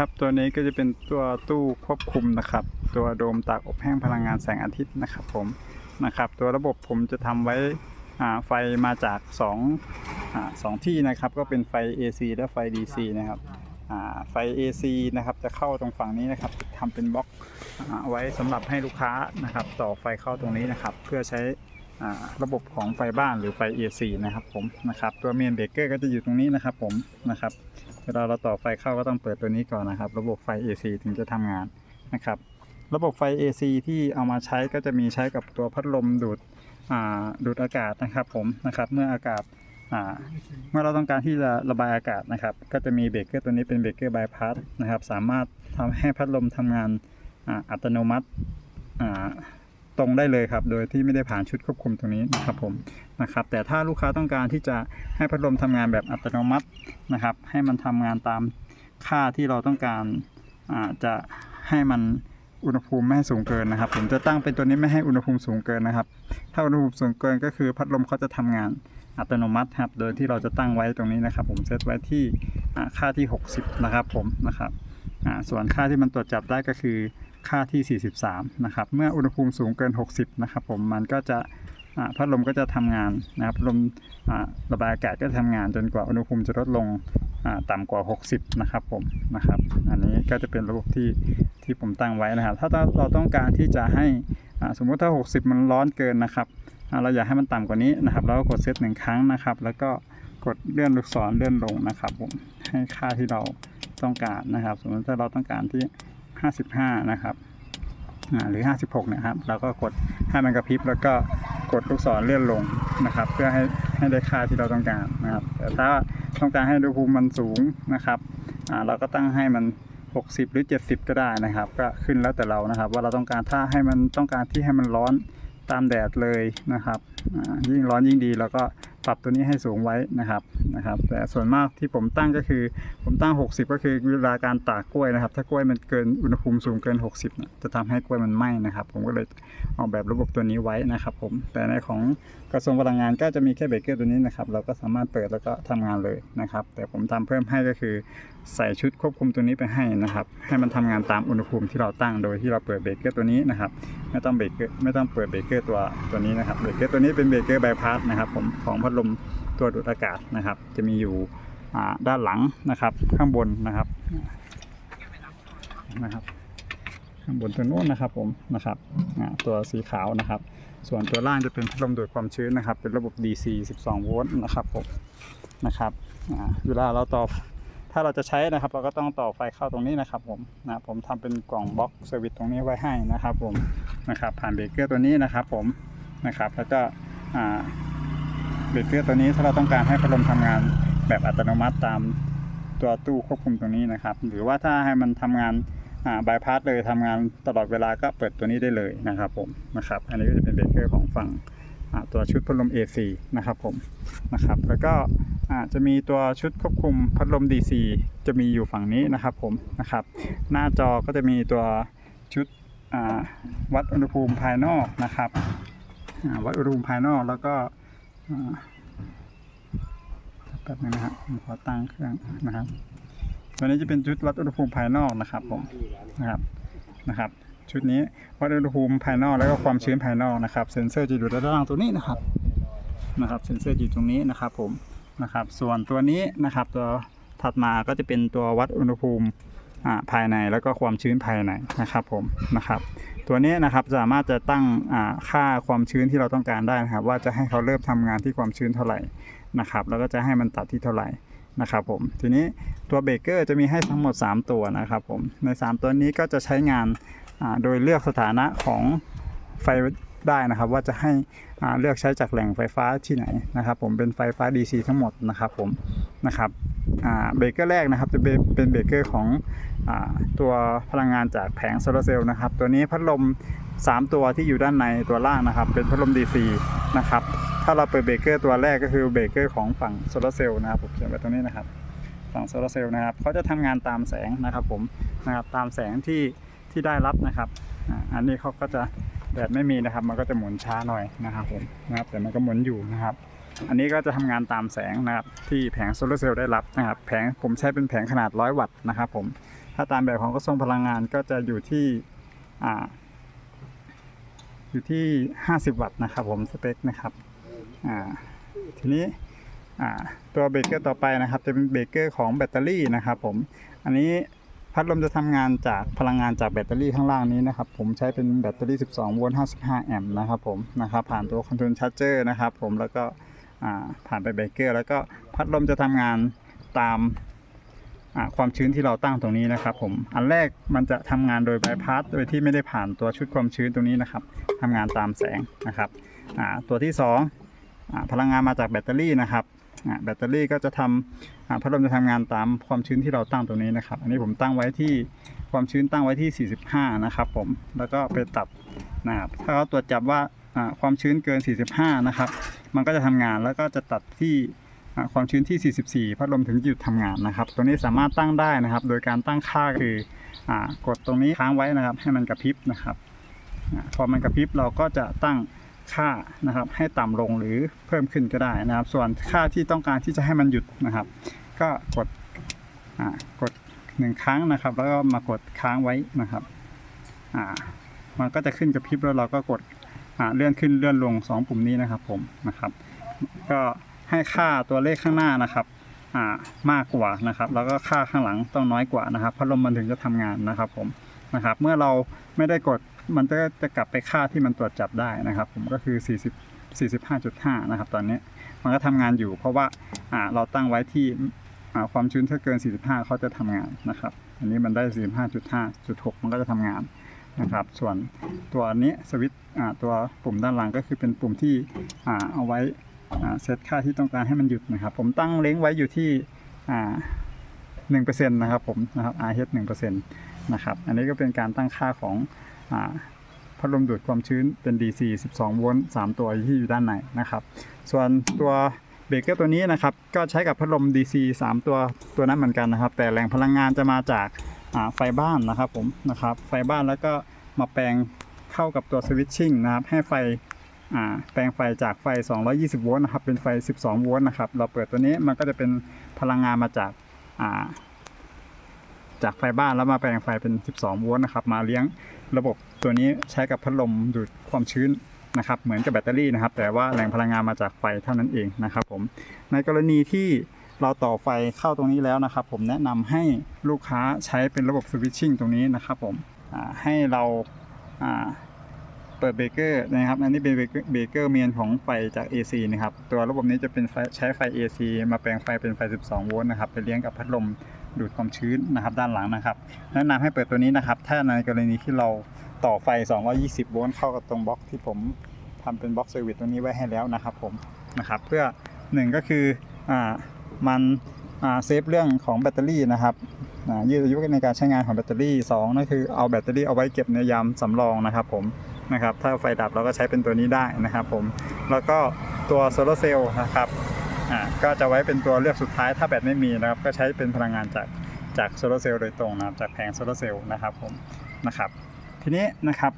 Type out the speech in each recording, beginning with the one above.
ครับตัวนี้ก็จะเป็นตัวตู้ควบคุมนะครับ ตัวโดมตากอบแห้งพลังงานแสงอาทิตย์นะครับผมนะครับ ตัวระบบผมจะทำไว้ไฟมาจาก2อสองที่นะครับ ก็เป็นไฟ AC และไฟ DC นะครับไฟ AC นะครับจะเข้าตรงฝั่งนี้นะครับทำเป็นบล็อกอไว้สำหรับให้ลูกค้านะครับ ต่อไฟเข้าตรงนี้นะครับ เพื่อใช้ระบบของไฟบ้านหรือไฟ AC นะครับผมนะครับ ตัวเมนเบรกเกอร์ก็จะอยู่ตรงนี้นะครับผมนะครับ เวลาเราต่อไฟเข้าก็ต้องเปิดตัวนี้ก่อนนะครับ ระบบไฟ AC ถึงจะทำงานนะครับ ระบบไฟ AC ที่เอามาใช้ก็จะมีใช้กับตัวพัดลมดูดอาดูดอากาศนะครับผมนะครับเมื่ออากาศเมื่อเราต้องการที่จะระบายอากาศนะครับ ก็จะมีเบรกเกอร์ตัวนี้เป็นเบรกเกอร์บายพาสนะครับ สามารถทำให้พัดลมทำงานอ,อัตโนมัติ ตรงได้เลยครับ โดยที่ไม่ได้ผ่านชุดควบคุมตรงนี้นะครับผมนะครับ แต่ถ้าลูกค้าต้องการที่จะให้พัดลมทำงานแบบอัตโนมัตินะครับ ให้มันทำงานตามค่าที่เราต้องการอ่าจะให้มันอุณหภูมิไม่ให้สูงเกินนะครับ ผมจะตั้งเป็นตัวนี้ไม่ให้อุณหภูมิสูงเกินนะครับ ถ้าอุณหภูมิสูงเกินก็คือพัดลมเขาจะทำงานอัตโนมัติครับ โดยที่เราจะตั้งไว้ตรงนี้นะครับ ผมเซตไว้ที่อ่าค่าที่ 60 นะครับผมนะครับอ่าส่วนค่าที่มันตรวจจับได้ก็คือ ค่าที่ 43 นะครับ เมื่ออุณหภูมิสูงเกิน 60 นะครับผม มันก็จะพัดลมก็จะทำงานนะครับลมระบายอากาศก็จะทำงานจนกว่าอุณหภูมิจะลดลงอ่าต่ำกว่า 60 นะครับผมนะครับ อันนี้ก็จะเป็นระบบที่ที่ผมตั้งไว้นะครับ ถ้าเราต้องการที่จะให้สมมุติถ้า 60 มันร้อนเกินนะครับ เราอยากให้มันต่ำกว่านี้นะครับ เราก็กดเซตหนึ่งครั้งนะครับ แล้วก็กดเลื่อนลูกศรเลื่อนลงนะครับผมให้ค่าที่เราต้องการนะครับ สมมติถ้าเราต้องการที่ 55 นะครับอ่าหรือ 56 นะครับ เราก็กดให้มันกระพริบแล้วก็กดลูกศรเลื่อนลงนะครับ เพื่อให้ให้ได้ค่าที่เราต้องการนะครับแต่ถ้าต้องการให้อุณหภูมิมันสูงนะครับเราก็ตั้งให้มัน 60 หรือ 70 ก็ได้นะครับ ก็ขึ้นแล้วแต่เรานะครับ ว่าเราต้องการถ้าให้มันต้องการที่ให้มันร้อนตามแดดเลยนะครับยิ่งร้อนยิ่งดีเราก็ ปรับตัวนี้ให้สูงไว้นะครับนะครับ แต่ส่วนมากที่ผมตั้งก็คือ ผมตั้ง 60 ก็คือเวลาการตากกล้วยนะครับ ถ้ากล้วยมันเกินอุณหภูมิสูงเกิน 60นะจะทำให้กล้วยมันไหม้นะครับ ผมก็เลยออกแบบระบบตัวนี้ไว้นะครับผมแต่ในของกระทรวงพลังงานก็จะมีแค่เบเกอร์ตัวนี้นะครับ เราก็สามารถเปิดแล้วก็ทำงานเลยนะครับ แต่ผมทำเพิ่มให้ก็คือใส่ชุดควบคุมตัวนี้ไปให้นะครับ ให้มันทำงานตามอุณหภูมิที่เราตั้งโดยที่เราเปิดเบเกอร์ตัวนี้นะครับ ไม่ต้องเบเกอร์ไม่ต้องเปิดเบเกอร์ตัวตัวนี้นะครับเบเกอร์ตัวนี้เป็นเบเกอร์บายพาสนะครับผมของพัดลมตัวดูดอากาศนะครับ จะมีอยู่ด้านหลังนะครับ ข้างบนนะครับนะครับ ข้างบนตัวนู้นนะครับผมนะครับตัวสีขาวนะครับ ส่วนตัวล่างจะเป็นพัดลมดูดความชื้นนะครับ เป็นระบบ DC 12 โวลต์นะครับผมนะครับเวลาเราต่อถ้าเราจะใช้นะครับ เราก็ต้องต่อไฟเข้าตรงนี้นะครับ ผมนะผมทำเป็นกล่องบล็อกเซอร์วิสตรงนี้ไว้ให้นะครับ ผมนะครับ ผ่านเบรกเกอร์ตัวนี้นะครับ ผมนะครับ แล้วก็อ่า เบรกเกอร์ตัวนี้ถ้าเราต้องการให้พัดลมทำงานแบบอัตโนมัติตามตัวตู้ควบคุมตรงนี้นะครับ หรือว่าถ้าให้มันทำงานบายพาสเลยทำงานตลอดเวลาก็เปิดตัวนี้ได้เลยนะครับผมนะครับ อันนี้ก็จะเป็นเบรกเกอร์ของฝั่งอ่าตัวชุดพัดลม AC นะครับผมนะครับ แล้วก็อ่าจะมีตัวชุดควบคุมพัดลม DC จะมีอยู่ฝั่งนี้นะครับผมนะครับ หน้าจอก็จะมีตัวชุดอ่าวัดอุณหภูมิภายนอกนะครับอ่าวัดอุณหภูมิภายนอกแล้วก็ แป๊บนึงนะครับผมขอตั้งเครื่องนะครับ ตัวนี้จะเป็นชุดวัดอุณหภูมิภายนอกนะครับผมนะครับนะครับ ชุดนี้วัดอุณหภูมิภายนอกแล้วก็ความชื้นภายนอกนะครับ เซ็นเซอร์จะอยู่ด้านล่างตัวนี้นะครับนะครับ เซ็นเซอร์อยู่ตรงนี้นะครับผมนะครับ ส่วนตัวนี้นะครับ ตัวถัดมาก็จะเป็นตัววัดอุณหภูมิ ภายในแล้วก็ความชื้นภายในนะครับผมนะครับ ตัวนี้นะครับสามารถจะตั้งค่าความชื้นที่เราต้องการได้นะครับ ว่าจะให้เขาเริ่มทำงานที่ความชื้นเท่าไหร่นะครับ แล้วก็จะให้มันตัดที่เท่าไหร่นะครับผมทีนี้ตัวเบเกอร์จะมีให้ทั้งหมด 3 ตัวนะครับผมใน 3 ตัวนี้ก็จะใช้งานโดยเลือกสถานะของไฟได้นะครับ ว่าจะให้เลือกใช้จากแหล่งไฟฟ้าที่ไหนนะครับ ผมเป็นไฟฟ้า DC ทั้งหมดนะครับผม นะครับเบรกเกอร์แรกนะครับจะเป็นเบรกเกอร์ของอตัวพลังงานจากแผงโซลาร์เซลล์นะครับ ตัวนี้พัดลม 3 ตัวที่อยู่ด้านในตัวล่างนะครับ เป็นพัดลม DC นะครับ ถ้าเราเปิดเบรกเกอร์ตัวแรกก็คือเบรกเกอร์ของฝั่งโซลาร์เซลล์นะครับผมเขียนไว้ตรงนี้นะครับ ฝั่งโซลาร์เซลล์นะครับเขาจะทำงานตามแสงนะครับผมนะครับตามแสงที่ที่ได้รับนะครับอันนี้เขาก็จะแดดไม่มีนะครับ มันก็จะหมุนช้าหน่อยนะครับผมนะครับแต่มันก็หมุนอยู่นะครับ อันนี้ก็จะทำงานตามแสงนะครับที่แผงโซลาร์เซลล์ได้รับนะครับ แผงผมใช้เป็นแผงขนาด 100 วัตต์นะครับผม ถ้าตามแบบของกระทรวงพลังงานก็จะอยู่ที่อ่าอยู่ที่ 50 วัตต์นะครับผมสเปคนะครับอ่าทีนี้อ่าตัวเบรกเกอร์ต่อไปนะครับ จะเป็นเบรกเกอร์ของแบตเตอรี่นะครับผม อันนี้พัดลมจะทำงานจากพลังงานจากแบตเตอรี่ข้างล่างนี้นะครับ ผมใช้เป็นแบตเตอรี่ 12 โวลต์ 55 แอมป์นะครับผมนะครับผ่านตัวคอนโทรลชาร์จเจอร์นะครับผมแล้วก็ ผ่านไปเบรกเกอร์ แล้วก็พัดลมจะทำงานตามความชื้นที่เราตั้งตรงนี้นะครับผมอันแรกมันจะทำงานโดยบายพาสโดยที่ไม่ได้ผ่านตัวชุดความชื้นตรงนี้นะครับทำงานตามแสงนะครับตัวที่สองอพลังงานมาจากแบตเตอรี่นะครับแบตเตอรี่ก็จะทำพัดลมจะทำงานตามความชื้นที่เราตั้งตรงนี้นะครับ อันนี้ผมตั้งไว้ที่ความชื้นตั้งไว้ที่ 45 นะครับผมแล้วก็ไปตัดนะครับถ้าเขาตรวจจับว่าความชื้นเกิน 45 นะครับ มันก็จะทำงานแล้วก็จะตัดที่ความชื้นที่ 44 พัดลมถึงหยุดทำงานนะครับ ตัวนี้สามารถตั้งได้นะครับ โดยการตั้งค่าคืออกดตรงนี้ค้างไว้นะครับ ให้มันกระพริบนะครับพอมันกระพริบเราก็จะตั้งค่านะครับ ให้ต่ำลงหรือเพิ่มขึ้นก็ได้นะครับ ส่วนค่าที่ต้องการที่จะให้มันหยุดนะครับ ก็กดกดหนึ่งครั้งนะครับ แล้วก็มากดค้างไว้นะครับมันก็จะขึ้นกระพริบแล้วเราก็กด เลื่อนขึ้นเลื่อนลงสองปุ่มนี้นะครับผมนะครับ ก็ให้ค่าตัวเลขข้างหน้านะครับอ่ามากกว่านะครับ แล้วก็ค่าข้างหลังต้องน้อยกว่านะครับพัดลมมันถึงจะทำงานนะครับผมนะครับ เมื่อเราไม่ได้กดมันจะจะกลับไปค่าที่มันตรวจจับได้นะครับ ผมก็คือ 40 45.5 นะครับ ตอนนี้มันก็ทำงานอยู่ เพราะว่าอ่าเราตั้งไว้ที่อ่าความชื้นถ้าเกิน 45 เขาจะทำงานนะครับ อันนี้มันได้ 45.5.6 มันก็จะทำงาน นะครับ ส่วนตัวนี้สวิตตัวปุ่มด้านหลังก็คือเป็นปุ่มที่เอาไว้เซตค่าที่ต้องการให้มันหยุดนะครับ ผมตั้งเล้งไว้อยู่ที่หนึ่งเปอ่า1%นต์นะครับผมนะครับ RH 1%นต์นะครับ อันนี้ก็เป็นการตั้งค่าของอพัดลมดูดความชื้นเป็น DC 12 โวลต์3ตัวที่อยู่ด้านในนะครับ ส่วนตัวเบรกเกอร์ตัวนี้นะครับ ก็ใช้กับพัดลม DC 3 ตัวตัวนั้นเหมือนกันนะครับ แต่แหล่งพลังงานจะมาจาก ไฟบ้านนะครับผมนะครับ ไฟบ้านแล้วก็มาแปลงเข้ากับตัวสวิตชิ่งนะครับให้ไฟแปลงไฟจากไฟ 220 โวลต์นะครับ เป็นไฟ 12 โวลต์นะครับ เราเปิดตัวนี้มันก็จะเป็นพลังงานมาจากาจากไฟบ้านแล้วมาแปลงไฟเป็น 12 โวลต์นะครับ มาเลี้ยงระบบตัวนี้ใช้กับพัดลมดูดความชื้นนะครับ เหมือนกับแบตเตอรี่นะครับ แต่ว่าแหล่งพลังงานมาจากไฟเท่านั้นเองนะครับผม ในกรณีที่ เราต่อไฟเข้าตรงนี้แล้วนะครับ ผมแนะนำให้ลูกค้าใช้เป็นระบบสวิตชิ่งตรงนี้นะครับผมให้เราเปิดเบรกเกอร์นะครับ อันนี้เป็นเบรกเกอร์เมนของไฟจาก AC นะครับ ตัวระบบนี้จะเป็นไฟใช้ไฟ AC มาแปลงไฟเป็นไฟ 12 โวลต์นะครับไปเลี้ยงกับพัดลมดูดความชื้นนะครับด้านหลังนะครับแนะนำให้เปิดตัวนี้นะครับ ถ้าในกรณีที่เราต่อไฟ 220 โวลต์เข้ากับตรงบล็อกที่ผมทำเป็นบล็อกเซอร์วิสตรงนี้ไว้ให้แล้วนะครับผมนะครับ เพื่อหนึ่งก็คืออ่า มันเซฟเรื่องของแบตเตอรี่นะครับยืดอายุในการใช้งานของแบตเตอรี่สองนั่นคือเอาแบตเตอรี่เอาไว้เก็บในยามสำรองนะครับผมนะครับถ้าไฟดับเราก็ใช้เป็นตัวนี้ได้นะครับผมแล้วก็ตัวโซลาร์เซลล์นะครับก็จะไว้เป็นตัวเลือกสุดท้ายถ้าแบตไม่มีนะครับก็ใช้เป็นพลังงานจากจากโซลาร์เซลล์โดยตรงนะครับจากแผงโซลาร์เซลล์นะครับผมนะครับทีนี้นะครับ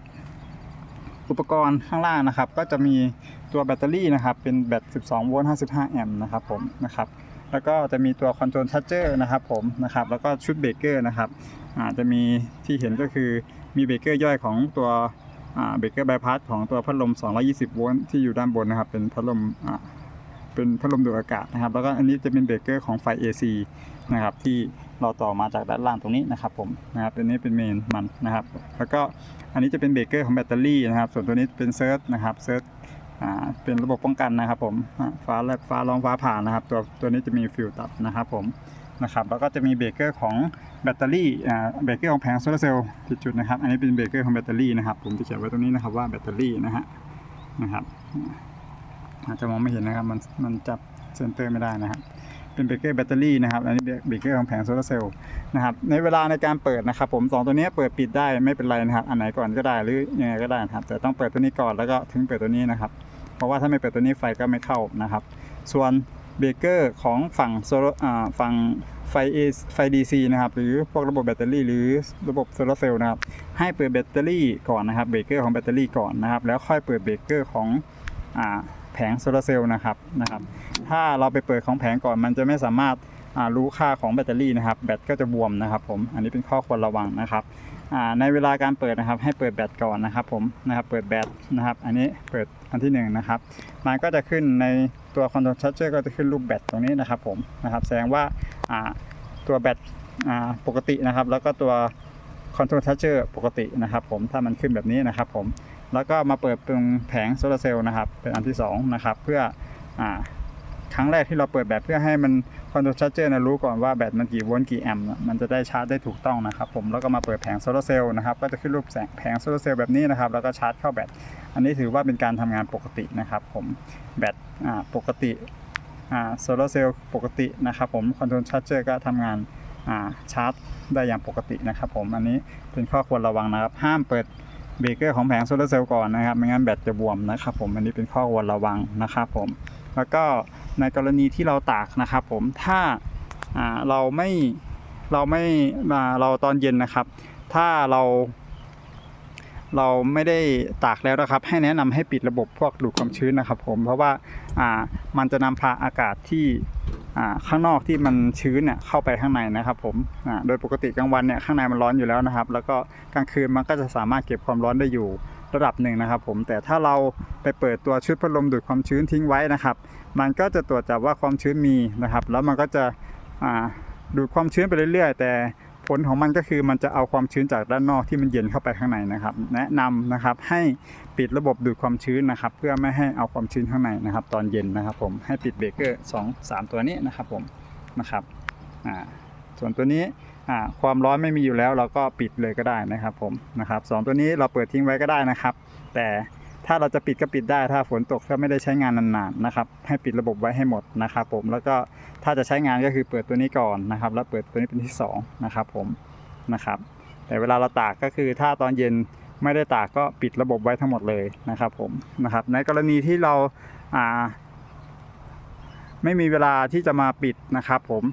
อุปกรณ์ข้างล่างนะครับก็จะมีตัวแบตเตอรี่นะครับเป็นแบต 12 โวลต์ 55 แอมป์นะครับผมนะครับ แล้วก็จะมีตัวคอนโทรลชั r เจอร์นะครับผมนะครับแล้วก็ชุดเบรกเกอร์นะครับอาจจะมีที่เห็นก็คือมีเบรกเกอร์ย่อยของตัวเบรกเกอร์บายพาสของตัวพัดลม 220 โวลต์ที่อยู่ด้านบนนะครับ เป็นพัดลมเป็นพัดลมดูดอากาศนะครับ แล้วก็อันนี้จะเป็นเบรกเกอร์ของไฟ AC นะครับที่เราต่อมาจากด้านล่างตรงนี้นะครับผมนะครับตัวนี้เป็นเมนมันนะครับ แล้วก็อันนี้จะเป็นเบรกเกอร์ของแบตเตอรี่นะครับ ส่วนตัวนี้เป็นเซิร์ชนะครับเซิร์ช อ่าเป็นระบบป้องกันนะครับผมฟ้าแลบฟ้าร้องฟ้าผ่านะครับ ตัวตัวนี้จะมีฟิลตัดนะครับผมนะครับแล้วก็จะมีเบรกเกอร์ของแบตเตอรี่อ่าเบรกเกอร์ของแผงโซลาร์เซลล์จุดนะครับ อันนี้เป็นเบรกเกอร์ของแบตเตอรี่นะครับ ผมจะเขียนไว้ตรงนี้นะครับว่าแบตเตอรี่นะฮะนะครับอาจจะมองไม่เห็นนะครับมันมันจับเซนเตอร์ไม่ได้นะครับเป็นเบรกเกอร์แบตเตอรี่นะครับอันนี้เบรกเกอร์ของแผงโซลาร์เซลล์นะครับในเวลาในการเปิดนะครับผมสองตัวนี้เปิดปิดได้ไม่เป็นไรนะครับ อันไหนก่อนก็ได้หรือยังไงก็ได้นะครับแต่ต้องเปิดตัวนี้ก่อนแล้วก็ถึงเปิดตัวนี้นะครับ เพราะว่าถ้าไม่เปิดตัวนี้ไฟก็ไม่เข้านะครับ ส่วนเบรกเกอร์ของฝั่งโซลฝั่งไฟ A ไฟ DC นะครับ หรือพวกระบบแบตเตอรี่ หรือระบบโซลาร์เซลล์นะครับ ให้เปิดแบตเตอรี่ก่อนนะครับเบรกเกอร์ของแบตเตอรี่ก่อนนะครับ แล้วค่อยเปิดเบรกเกอร์ของอแผงโซลาร์เซลล์นะครับนะครับ ถ้าเราไปเปิดของแผงก่อนมันจะไม่สามารถ รู้ค่าของแบตเตอรี่นะครับแบตก็จะบวมนะครับ ผมอันนี้เป็นข้อควรระวังนะครับในเวลาการเปิดนะครับ ให้เปิดแบตก่อนนะครับ ผมนะครับเปิดแบตนะครับ อันนี้เปิดอันที่หนึ่งนะครับมันก็จะขึ้นในตัวคอนโทรลชั r เจอร์ก็จะขึ้นรูปแบตตรงนี้นะครับ ผมนะครับแสดงว่าตัวแบตปกตินะครับ แล้วก็ตัวคอนโทรลชั r เจอร์ปกตินะครับ ผมถ้ามันขึ้นแบบนี้นะครับผมแล้วก็มาเปิดตรงแผงโซลาร์เซลล์นะครับ เป็นอันที่สองนะครับเพื่ออ ครั้งแรกที่เราเปิดแบตเพื่อให้มันคอนโทรลชั r เจอร์นะรู้ก่อนว่าแบตมันกี่โวลต์กี่แอมป์มันจะได้ชาร์จได้ถูกต้องนะครับผมแล้วก็มาเปิดแผงโซลาร์เซลล์นะครับก็จะขึ้นรูปแสงแผงโซลาร์เซลล์แบบนี้นะครับแล้วก็ชาร์จเข้าแบตอันนี้ถือว่าเป็นการทำงานปกตินะครับผมแบตอ่าปกติอ่าโซลาร์เซลล์ปกตินะครับผมคอนโทรลชั r เจอร์ก็ทำงานอ่าชาร์จได้อย่างปกตินะครับผมอันนี้เป็นข้อควรระวังนะครับ ห้ามเปิดเบรกเกอร์ของแผงโซลาร์เซลล์ก่อนนะครับไม่งั้นแบตจะบวมนะครับผมอันนี้เป็นข้อควรระวังนะครับผมแล้วก็ ในกรณีที่เราตากนะครับผมถ้าเราไม่เราไม่เราตอนเย็นนะครับ ถ้าเรา เราไม่ได้ตากแล้วนะครับ ให้แนะนำให้ปิดระบบพวกดูดความชื้นนะครับ ผมเพราะว่ามันจะนำพาอากาศที่ข้างนอกที่มันชื้นเนี่ยเข้าไปข้างในนะครับผมโดยปกติกลางวันเนี่ยข้างในมันร้อนอยู่แล้วนะครับ แล้วก็กลางคืนมันก็จะสามารถเก็บความร้อนได้อยู่ ระดับหนึ่งนะครับ ผมแต่ถ้าเราไปเปิดตัวชุดพัดลมดูดความชื้นทิ้งไว้นะครับ มันก็จะตรวจจับว่าความชื้นมีนะครับ แล้วมันก็จะดูดความชื้นไปเรื่อยๆ แต่ผลของมันก็คือมันจะเอาความชื้นจากด้านนอกที่มันเย็นเข้าไปข้างในนะครับ แนะนำนะครับให้ปิดระบบดูดความชื้นนะครับ เพื่อไม่ให้เอาความชื้นข้างในนะครับ ตอนเย็นนะครับ ผมให้ปิดเบรกเกอร์สองสามตัวนี้นะครับ ผมนะครับอ่า ส่วนตัวนี้ความร้อนไม่มีอยู่แล้วเราก็ปิดเลยก็ได้นะครับผมนะครับสองตัวนี้เราเปิดทิ้งไว้ก็ได้นะครับ แต่ถ้าเราจะปิดก็ปิดได้ ถ้าฝนตกถ้าไม่ได้ใช้งานนานๆนะครับให้ปิดระบบไว้ให้หมดนะครับผมแล้วก็ถ้าจะใช้งานก็คือเปิดตัวนี้ก่อนนะครับ แล้วเปิดตัวนี้เป็นที่สองนะครับผมนะครับ แต่เวลาเราตากก็คือถ้าตอนเย็นไม่ได้ตากก็ปิดระบบไว้ทั้งหมดเลยนะครับผมนะครับ ในกรณีที่เราไม่มีเวลาที่จะมาปิดนะครับผม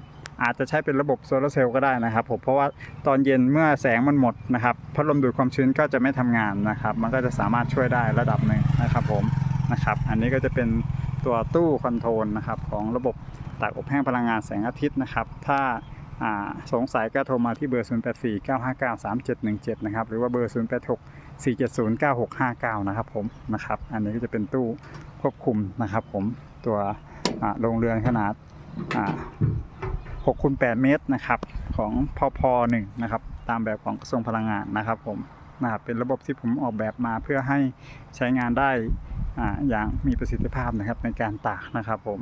อาจจะใช้เป็นระบบโซลาร์เซลล์ก็ได้นะครับผมเพราะว่าตอนเย็นเมื่อแสงมันหมดนะครับพัดลมดูดความชื้นก็จะไม่ทำงานนะครับ มันก็จะสามารถช่วยได้ระดับหนึ่งนะครับผมนะครับอันนี้ก็จะเป็นตัวตู้คอนโทรลนะครับของระบบตากอบแห้งพลังงานแสงอาทิตย์นะครับถ้าสงสัยก็โทรมาที่เบอร์ 084 959 3717 นะครับ หรือว่าเบอร์ 086 470 9659 นะครับผม นะครับ อันนี้ก็จะเป็นตู้ควบคุมนะครับผม ตัวโรงเรือนขนาด 6คูณ8เมตรนะครับของพอพหนึ่งนะครับ ตามแบบของกระทรวงพลังงานนะครับผมนะครับเป็นระบบที่ผมออกแบบมาเพื่อให้ใช้งานได้ออย่างมีประสิทธิภาพนะครับในการตากนะครับผม